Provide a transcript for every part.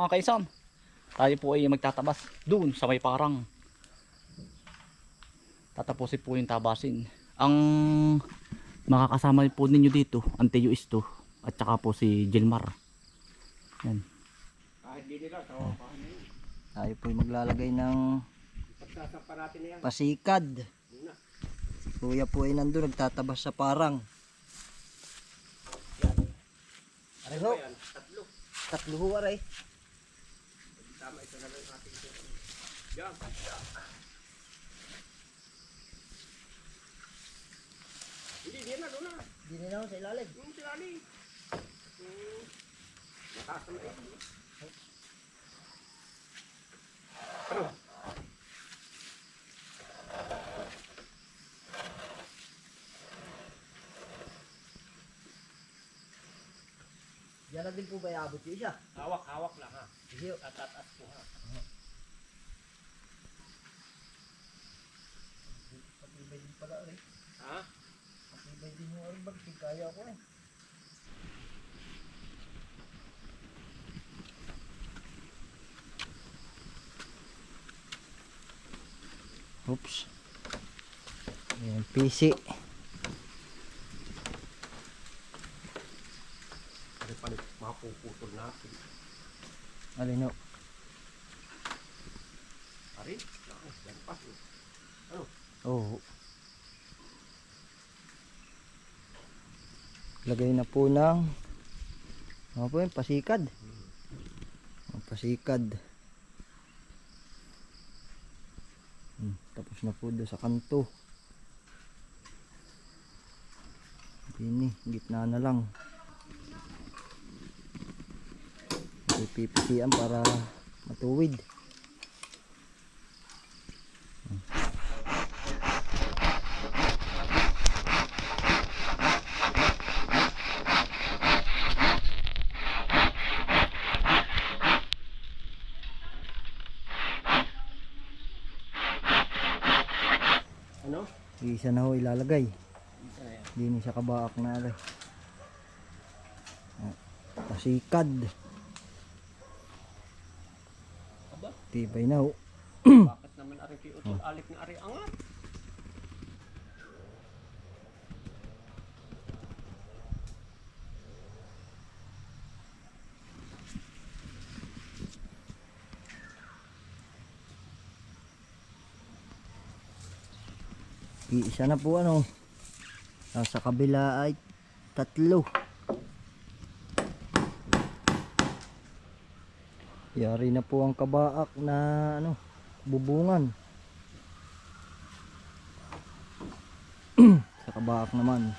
Mga kaisan, tayo po ay magtatabas doon sa may parang. Tatapusin po yung tabasin. Ang makakasama po ninyo dito, ang Teo Isto at saka po si Gilmar. Yan. Kahit di nila, tawa pa. Tayo po maglalagay ng pasikad. Kuya po ay nandun, nagtatabas sa parang. Ano? Tatlo. Tatlo ho aray. Tama, ito na lang ating ito. Yan. Hindi, di na, doon na. Hindi na ako sa ilalim. Yung silali. Hmm. Mataas na yan. Din po ba iabot yung isa? Hawak, hawak lang ha. Sige. At at at po ha. Patibay din pala aray. Ha? Patibay din yung. Bakit kaya ko eh. Oops. Ayan, PC. Ano pa mapuputol natin. Alin o? Pare, yan pa. Oo. Lagay na po ng ano po yun? Pasikad. Ang pasikad. Hmm, tapos na po doon sa kanto. Dini, gitna na lang. Ipipisian para matuwid. Ano? Isa na ho ilalagay. Yan. Dini sa kabaak na alay. Ah, Pasikad. Aba, Tibay na ho. bakit naman ari kay utol alik na ari angat? Iisa na po ano. Nasa kabila ay tatlo. Yari na po ang kabaak na ano, bubungan. sa kabaak naman.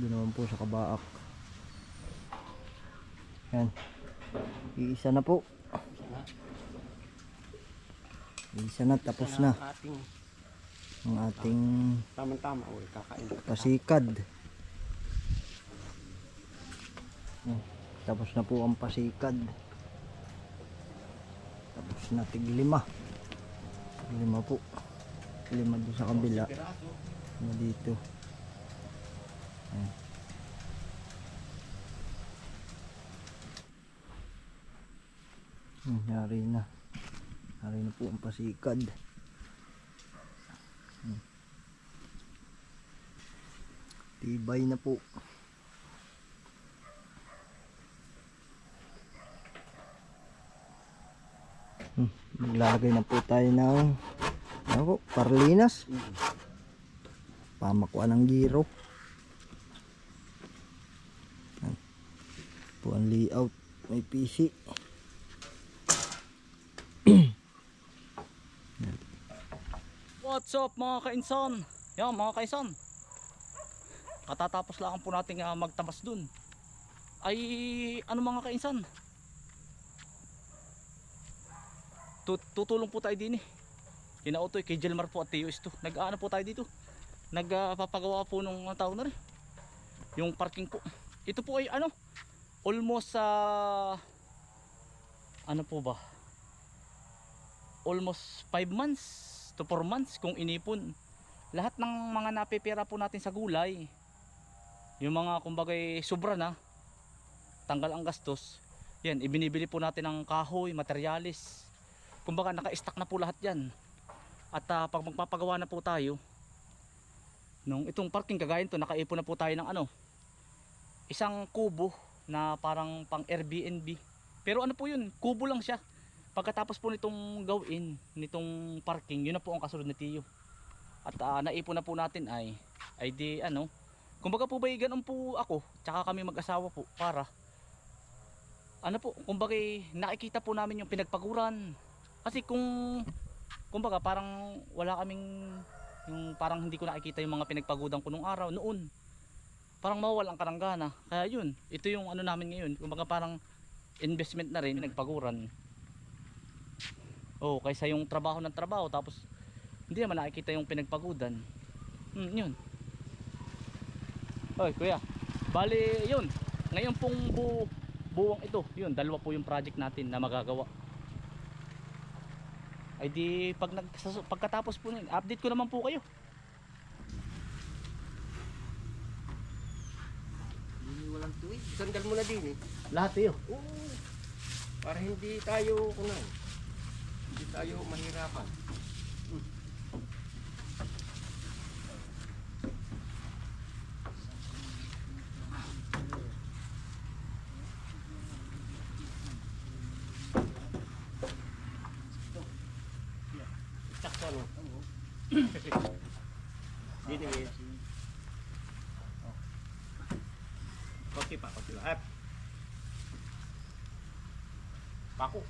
Doon naman po sa kabaak. Yan. Iisa na po. Iisa na tapos na Ang ating ang ating tamang-tama. Uy, kakain ka. pasikad. Tapos na po ang pasikad. Tapos na tig lima. Lima po. Lima doon sa kabila. Lima dito. Ayan. Hmm, yari na. Yari na po ang pasikad. Tibay na po. Hmm, maglalagay na po tayo ng po, parlinas. Pamakuan ng giro. Yan. Po ang layout. May PC. What's up mga kainsan? Yan mga kainsan. Katatapos lang po natin ah, magtabas dun. Ay ano mga kainsan? Tut- tutulong po tayo din eh. Kina Otoy, kay Jelmar po at Teo Isto. Nag-ano po tayo dito. Nagpapagawa po nung tao na rin. Yung parking po. Ito po ay ano? Almost sa ano po ba? Almost 5 months to 4 months kung inipon. Lahat ng mga napipira po natin sa gulay, yung mga kumbagay sobra na, tanggal ang gastos, Yan, ibinibili po natin ng kahoy, materialis. Kumbaga naka-stack na po lahat yan. At ah, pag magpapagawa na po tayo, nung itong parking kagaya to, nakaipon na po tayo ng ano, isang kubo na parang pang Airbnb. Pero ano po yun, kubo lang siya. Pagkatapos po nitong gawin, nitong parking, yun na po ang kasunod na tiyo. At ah, naipon na po natin ay, ay di ano, kumbaga po ba ganun po ako, tsaka kami mag-asawa po para ano po, kumbaga eh, nakikita po namin yung pinagpaguran. Kasi kung kumbaga parang wala kaming yung parang hindi ko nakikita yung mga pinagpagudan ko nung araw noon. Parang mawawala ang karanggana. Kaya yun, ito yung ano namin ngayon. Kumbaga parang investment na rin, pinagpaguran. Oh, kaysa yung trabaho ng trabaho tapos hindi naman nakikita yung pinagpagudan. Hmm, yun. Oy, kuya. Bali, yun. Ngayon pong bu buwang ito, yun, dalawa po yung project natin na magagawa. Ay di pag nag pagkatapos po nun, update ko naman po kayo. Hindi walang tuwid. Sandal mo na din eh. Lahat iyo. Oo. Para hindi tayo kunan. Hindi tayo mahirapan. Sakto no. Dito eh. Konti pa, konti pa. Up. Pako.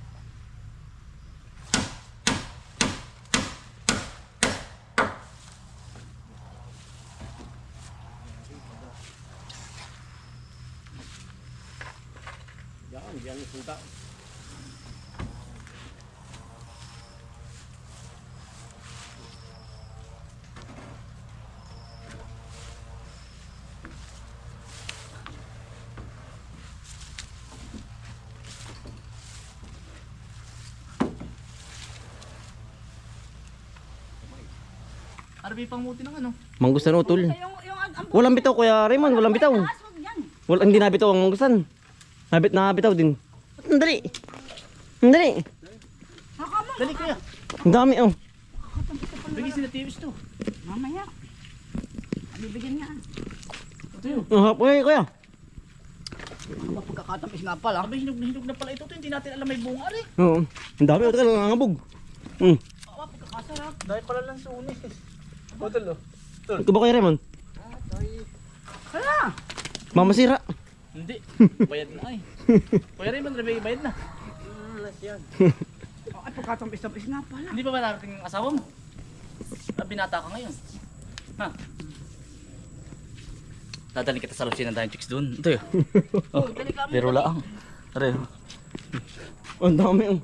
Yan, yan Ano yung pangmuti ng ano? Mangustan utol. Yung, yung, ang, ang, Walang bitaw kuya Raymond, walang bitaw. Wala, hindi nabitaw ang mangustan. Nabit na bitaw din. Dali. Dali. Dali kuya. Ang dami oh. Bigyan sila TVs to. Mamaya. Bibigyan niya. Ito yun. Ang hap kuya kuya. Ang pagkakatamis nga pala. Abay, hinog na hinog na pala ito. to. Hindi natin alam may bunga rin. Oo. Ang dami oh, teka lang nangabog. Hmm. Ah, pagkakasarap. Dahil pala lang sunis. Hotel oh. Ito ba kuya Raymond? Hala! Mamasira. Hindi. Bayad na ay. Kuya Raymond, may bayad na. Ay, pagkatamis-tamis nga pala. Hindi pa ba narating ang asawa mo? Ah, binata ka ngayon. Ha? Dadaling kita sa Lucina dahil chicks doon. Ito yun. Oh. Pero laang. Are. Oh, ang dami oh.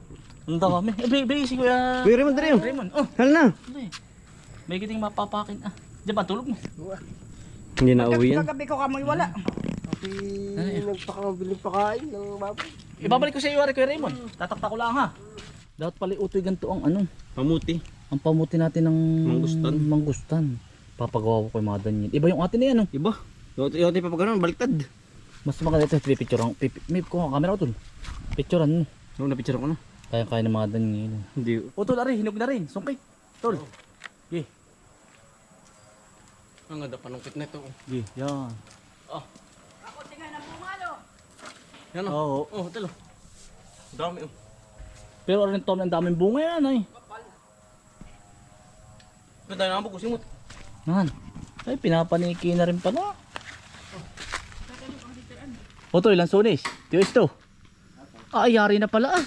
Ang dami. Eh, baby, si Kuya Kuya Raymond, oh. Raymond. Oh, Hal na. ano eh. May kiting mapapakin. Ah, diyan ba tulog mo? Hindi na uwi yan. Kagabi ko kamoy wala. Ay. nagpakabiling pakain ng baboy. Ibabalik ko sa iyo, Ari, Kuya Raymond. Tatakta ko lang ha. Dapat pala utoy ganito ang ano. Pamuti. Ang pamuti natin ng Mangustan. mangustan. Papagawa ko kay mga danyin. Iba yung atin na yan. Oh. Iba. Yung yung pa pagkaroon, baliktad. Mas maganda ito. Pipicture ang... Pipi, may ko ang camera ko tol. Picturean mo. Oo, napicture ko na. Kaya-kaya ng mga danyin. Hindi. O tol, Ari, hinog na rin. Sungkit. Tol. Ang ganda panungkit na ito. Gi. Yan. Ako tingnan ng bungalo. Yan oh. Oo. Oh, oh. Dami oh. Pero rin Tom, ang daming bunga yan ay. Ganda na ako, simot. Nan. Ay, pinapaniki na rin pala. O to, ilang sunis? Tiyos to. Ah, yari na pala ah.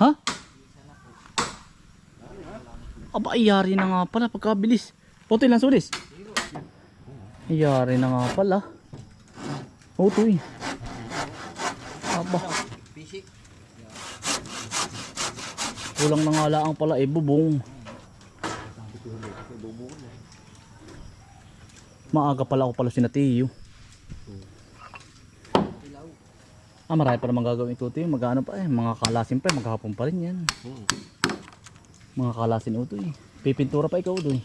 Ha? Aba, ay, yari na nga pala pagkabilis. O to, ilang sunis? Ay, Yari na nga pala. O to eh. Aba. Kulang na nga lang pala eh, bubong. Maaga pala ako pala sinatiyo. Ah, marami pa naman gagawin ito ito. Magano pa eh. Mga kalasin pa eh. Maghapon pa rin yan. Mga kalasin ito eh. Pipintura pa ikaw doon.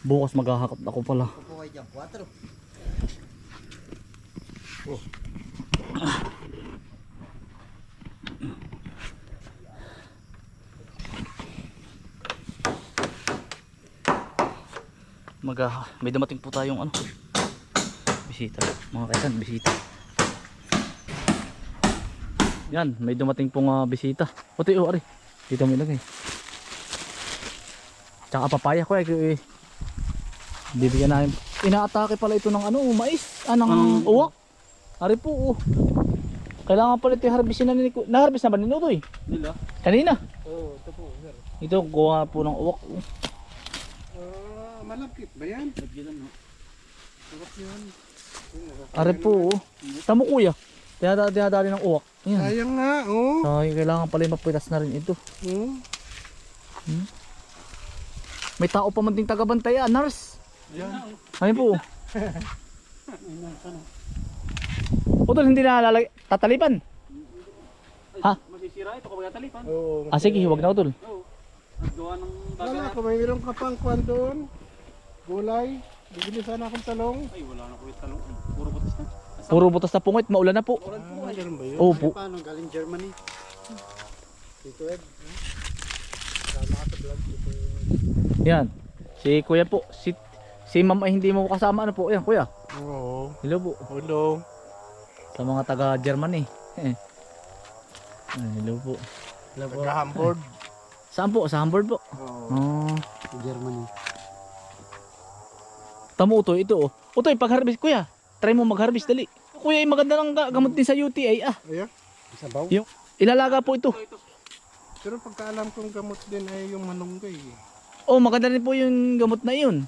Bukas maghahakot ako pala. Kupo kayo dyan. 4. Mag, ah, may dumating po tayong ano. Bisita. Mga kaisan, bisita. Yan, may dumating pong ah, bisita. Puti oh, ari. Dito mo ilagay. Tsaka papaya ko eh. eh. Bibigyan namin. Inaatake pala ito ng ano, mais. Ah, ng uwak. Ari po, oh. Kailangan pala ito harbisin na ni Na-harvest na ba ni Nutoy? Nila? Kanina. Oo, ito po, sir. Ito, gawa po ng uwak. oh. Ah, malapit ba yan? Lagyan no? Sarap yun. Ari po, oh. Tamo kuya. Tinadali, tinadali ng uwak. Ayan. Sayang nga, oh. Ay, kailangan pala mapitas na rin ito. Oh. May tao pa man ding tagabantay, ah, nurse. Yan. Ayun po. oh. Utol, hindi na lalagay. Tatalipan. Ha? Masisira ito kapag talipan. Oo. Ah, sige, huwag na utol. At gawa ng Wala, kung may meron ka pang kwan doon, gulay, bibili sana akong talong. Ay, wala na ko yung talong. Puro butas na. Puro butas na pungit, maulan na po. Ah, ganun ba yun? Opo. Paano? Galing Germany. Dito Ed. Sama ka sa vlog dito. Yan. Si kuya po. Si, si ma'am ay hindi mo kasama. Ano po? Ayan, kuya. Oo. Hello po. Hello. Sa mga taga Germany. Eh. Ay, Hello po. Taga-Hamburg. Saan po? Sa Hamburg po. Oo. Oh. Germany. Tamo utoy, ito oh. Utoy, pag-harvest kuya. Try mo mag-harvest dali. Kuya, ay maganda ng ga- gamot din sa UTI ah. Ayan. Sabaw. Yung ilalaga po ito. Pero pagkaalam kong gamot din ay yung manunggay. Oh, maganda rin po yung gamot na iyon.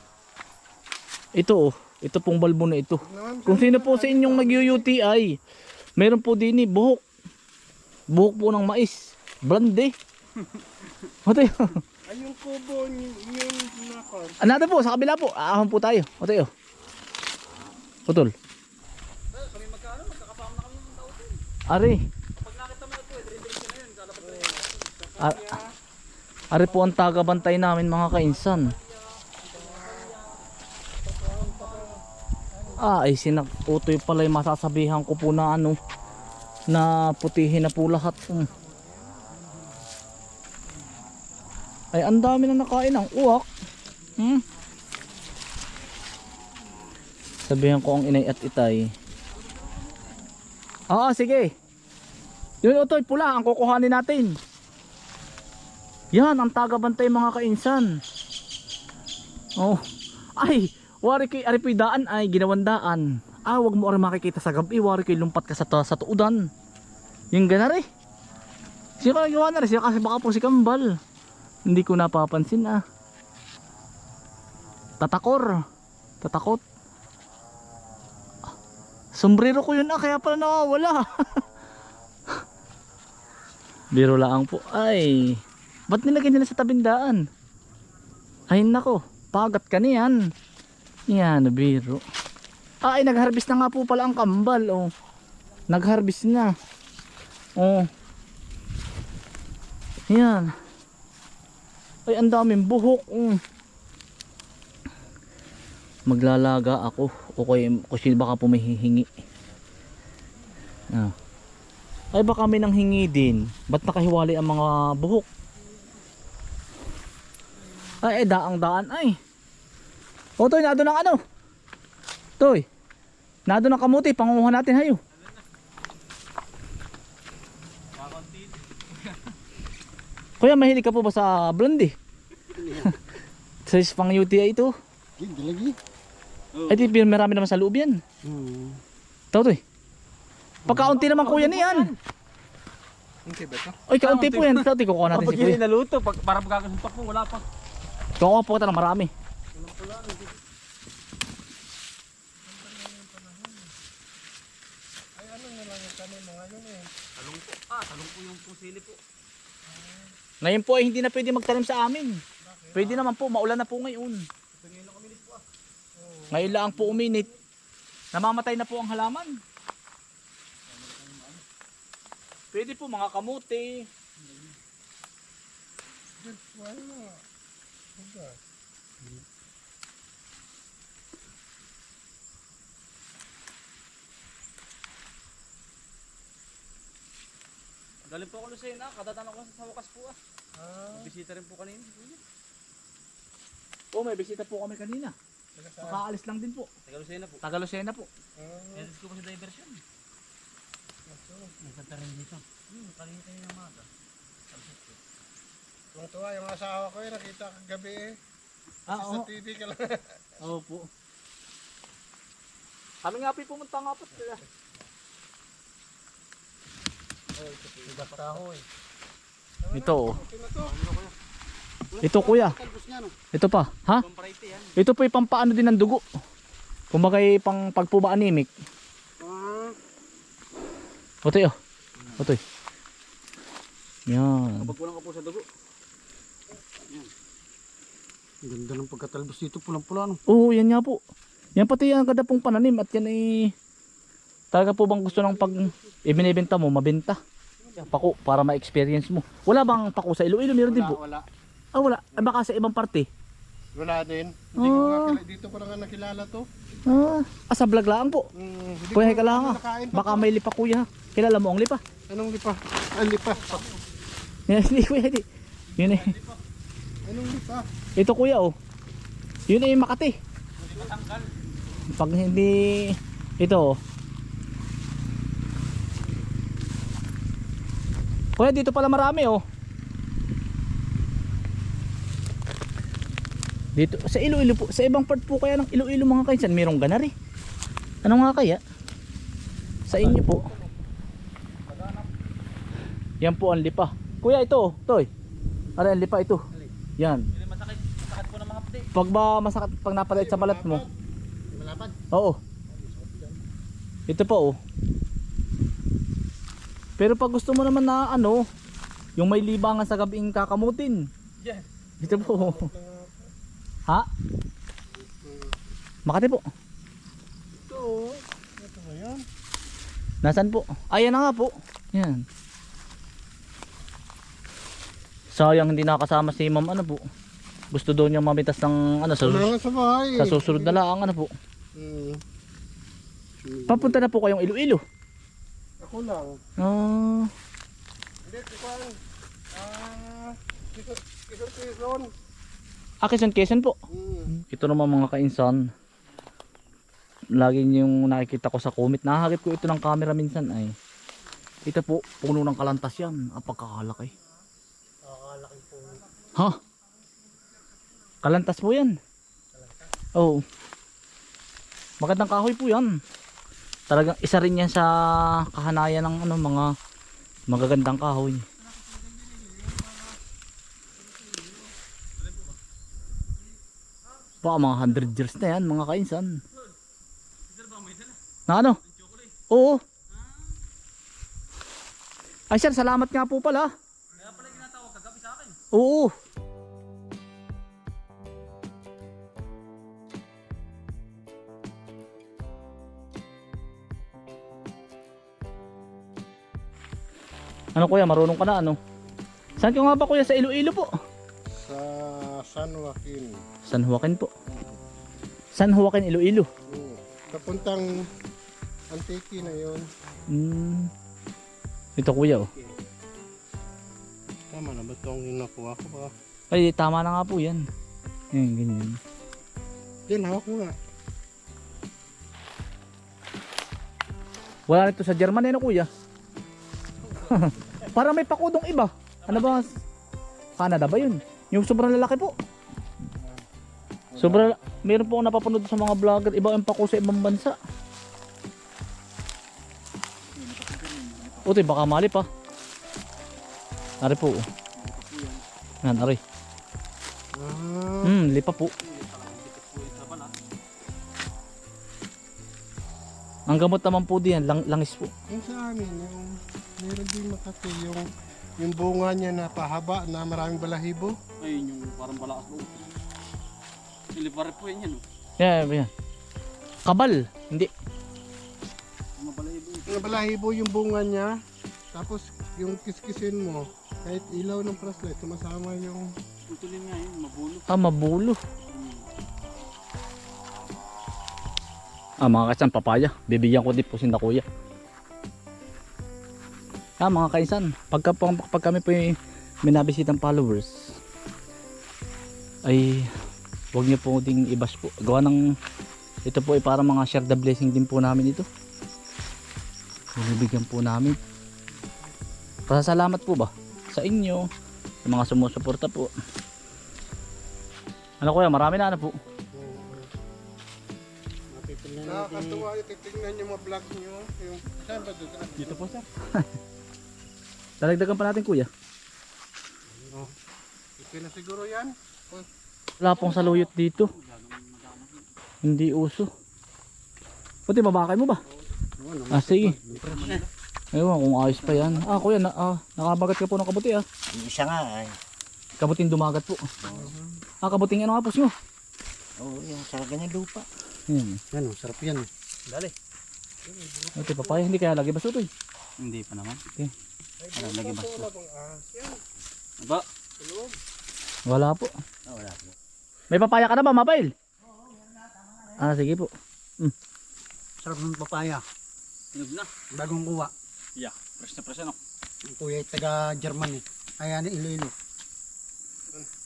Ito oh, ito pong balbo na ito. Naman, Kung sino po sa inyong nag-UTI, meron po din eh, buhok. Buhok po ng mais. Blande. Ote. Ay, yung kubo, yun, yun nakon. Anada po, sa kabila po. Aahon po tayo. Ote oh. Putol. Ari. Ar Ari po ang tagabantay namin mga kainsan. Ah, ay sinakutoy pala yung masasabihan ko po na ano na putihin na po lahat. Mm. Ay, ang dami na nakain ang uwak. Hmm? Sabihan ko ang inay at itay. Oo, sige. Yun utoy, pula, ang kukuhanin natin. Yan, ang tagabantay mga kainsan. Oh. Ay, wari kay aripoy daan ay ginawandaan. Ah, wag mo rin makikita sa gabi, wari kay lumpat ka sa, ta- sa tuudan. Yung ganari. Siya ka nagawa na rin, siya kasi baka po si Kambal. Hindi ko napapansin ah. Tatakor. Tatakot. Sombrero ko yun ah, kaya pala nawawala. Biro lang po. Ay, ba't nilagay nila sa tabindaan? Ay nako, pagat ka niyan. Yan, biro. Ay, nag-harvest na nga po pala ang kambal. Oh. Nag-harvest na. Oh. Yan. Ay, ang daming buhok. Mm. Maglalaga ako. O kay, kasi baka hihingi. Ah. Ay, baka may nang hingi din. Ba't nakahiwalay ang mga buhok? Ay, eh, daang daan. Ay. O, Toy, nado ng ano? Toy. Nado ng kamuti. Pangunguha natin hayo. Kuya, mahilig ka po ba sa blondie? sa pang UTI ito? Hindi lagi. Ay, di, marami naman sa loob yan. Hmm. Tao to eh. Pagkaunti naman kuya niyan. Okay ba ito? Ay, kaunti po yan. Tao, kukuha natin si Kapag kuya. naluto, pag, para pagkakasuntok po, wala pa. Kukuha po kita ng marami. Ah, talong po yung pusili po. Ngayon po ay hindi na pwede magtanim sa amin. Pwede naman po, maulan na po ngayon. Ngayon lang po uminit. Namamatay na po ang halaman. Pwede po mga kamuti. Galing po ako Lucena, kadatanong ko sa wakas po ah. Ah. Bisita rin po kanina. Oh, may bisita po kami kanina. Makaalis lang din po. Taga Lucena po. Taga Lucena po. Yan ko po sa diversion. Nagkanta rin dito. Hmm, kanina kayo ng maga. Tuwang tuwa yung asawa ko eh, nakita kagabi eh. Ah, Sa TV ka lang. Oo po. Kami nga po pumunta nga po. Basta ako eh. Ito oh. Ito na to. Ito kuya. Niya no. Ito pa. Ha? Yan. Ito po yung pampaano din ng dugo. Kumbaga pang pagpuba anemic. Otoy oh. Otoy. Yan. Pagpulang ka po sa dugo. ang ganda ng pagkatalbos dito pulang-pula no. Oo, yan nga po. Yan pati yan kada pong pananim at yan ay talaga po bang gusto ng pag ibinibenta mo, mabenta. Yan, Pako, para ma-experience mo. Wala bang pako sa Iloilo? Meron din po. Wala, wala. Ah, wala. Ah, baka sa ibang parte. Wala din. Hindi ko nga Ah. dito ko lang nga nakilala to. Ah, ah sa vlog lang po. Mm, hindi Kuya, ko hika lang ah. nakain pa Baka to. may lipa kuya. Kilala mo ang lipa? Anong lipa? Anong lipa? Yan, hindi kuya, hindi. Yun eh. Anong lipa? Ito kuya oh. Yun ay Makati. Pag hindi ito oh. Kuya dito pala marami oh. Dito sa Iloilo po, sa ibang part po kaya ng Iloilo mga kainsan, mayroong ganari. Ano nga kaya? Sa inyo po. Yan po ang lipa. Kuya ito, toy. Ara ang lipa ito. Yan. Masakit. Masakit po ng mga puti. Pag ba masakit pag napadait sa balat mo? Malapad. Oo. Ito pa oh. Pero pag gusto mo naman na ano, yung may libangan sa gabing kakamutin. Yan. Ito po. Ha? Makati po. Ito. Ito ba yan? Nasaan po? Ayan na nga po. Yan. Sayang hindi nakasama si ma'am ano po. Gusto daw niyang mamitas ng ano sa, Wala nga sa bahay. sa susunod na lang ano po. Mm. Papunta na po kayong Iloilo. Ako lang. Ah, Hindi, Tipan. Ah, Quezon, Quezon, Quezon. Ah Quezon, Quezon po. Ito naman mga kainsan. Lagi yung nakikita ko sa comment. Nahagip ko ito ng camera minsan ay. Ito po, puno ng kalantas yan. Ah, pagkakalaki. Ha? Kalantas po yan. Oo. Magandang kahoy po yan. Talagang isa rin yan sa kahanayan ng ano, mga magagandang kahoy. Baka mga 100 years na yan mga kainsan. Na ano? Oo. Ay sir, salamat nga po pala. Kaya pala ginatawag kagabi sa akin. Oo. Ano kuya, marunong ka na ano? Saan ka nga ba kuya? Sa Iloilo po. Sa San Joaquin. San Joaquin po. San Joaquin, Iloilo. Mm. Papuntang Antique na yun. Hmm. Ito kuya oh. Tama na ba itong nakuha ko ba? Ay, tama na nga po yan. Yan, ganyan. Yan, hawak mo nga. Wala nito sa German eh no kuya. Para may pakudong iba. Ano ba? Canada ba yun? Yung sobrang lalaki po. Sobrang, meron po ako napapanood sa mga vlogger, iba yung pako sa ibang bansa. Utoy, baka mali pa. Ari po. oh. Yan, ari. Ah, Hmm, lipa po. Ang gamot naman po diyan, lang, langis po. yung sa amin, yung meron din Makati, yung yung bunga niya na pahaba na maraming balahibo. Ayun yung parang balakas po. Silipare po yan yan. Yan, yan. Kabal, hindi. Mga balahibo. Yung balahibo yung bunga niya, tapos yung kiskisin mo, kahit ilaw ng flashlight, sumasama yung Putulin nga yun, mabulo. Ah, mabulo. Ah, mga kasan, papaya. Bibigyan ko din po si kuya. Ah, mga kaisan, pagka, po, pag kami po yung may nabisitang followers, ay huwag niyo po ding ibas po. Gawa ng, ito po ay para mga share the blessing din po namin ito. Binibigyan po namin. Pasasalamat po ba sa inyo, sa mga sumusuporta po. Ano kuya, marami na ano po. Nakakatuwa yung titignan yung mga vlog nyo. Yung, saan ba doon? Dito po sir. Dalagdagan pa natin kuya. Okay na siguro yan. Wala pong saluyot dito. Hindi uso. Puti babakay mo ba? Ah sige. Ewan kung ayos pa yan. Ah kuya, na, ah, nakabagat ka po ng kabuti ah. Isa nga ay. Kabuting dumagat po. Ah kabuting ano nga po nyo? Oo, yung sa ganyan lupa. Yan. Yan, sarap yan. Dali. Ito papaya, hindi kaya lagi basutoy. Hindi pa naman. Okay. Wala lagi ba? Wala po. Oh, wala po. May papaya ka na ba, Mapail? Ah sige po. Sarap ng papaya. inog na. Bagong kuha. Yeah, fresh na fresh ano. Ang kuya ay taga German eh. Ayan, Iloilo.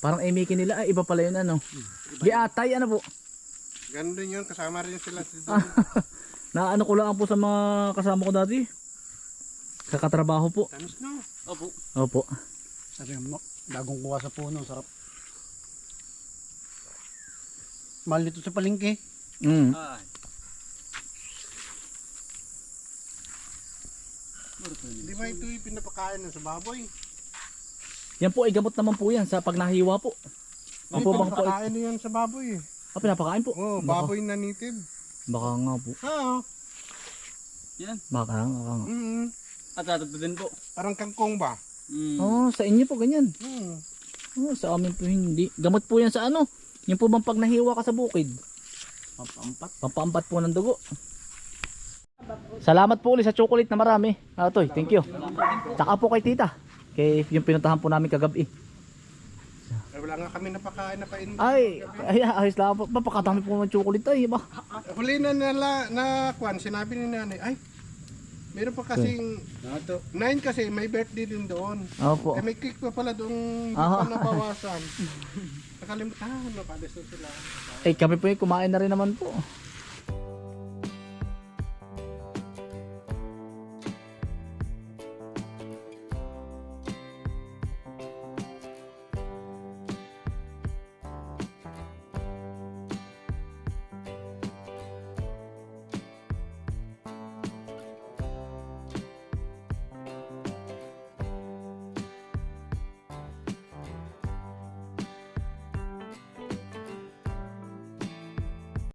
Parang emikin nila, ay iba pala yun ano. Giatay ano po. Ganun din yun, kasama rin sila Ah, na ano ko lang po sa mga kasama ko dati. Sa katrabaho po. Tamis no. Opo. Opo. Sabi mo, bagong kuha sa puno, sarap. Mahal nito sa palengke. Mm. Ay. Di ba ito yung pinapakain sa baboy? Yan po ay gamot naman po yan sa pag nahiwa po. Yan Hindi po bang po? pinapakain yan sa baboy eh. Ah, pinapakain po. Oo, Baka- baboy na native. Baka nga po. Oo. Yan. Baka nga. Baka nga. Mm At tatagdadin po. Parang kangkong ba? Mm. Oh, sa inyo po ganyan. Hmm. Oh, sa amin po hindi. Gamot po yan sa ano. Yan po bang pag nahiwa ka sa bukid. Pampampat. Pampaampat po ng dugo. Salamat po ulit sa chocolate na marami. Ah, Toy, thank you. Tsaka po kay tita. Kay yung pinuntahan po namin kagabi. Wala nga kami napakain na pain. Ay, ay ayos lang po. Papakadami po ng chocolate ay ba? Huli na nala na kwan, sinabi ni nanay, ay, meron pa kasing, nine kasi may birthday din doon. Opo. Eh, may cake pa pala doon, Ah. pa nabawasan. Nakalimutan, ah, napadesto sila. Eh kami po yung kumain na rin naman po.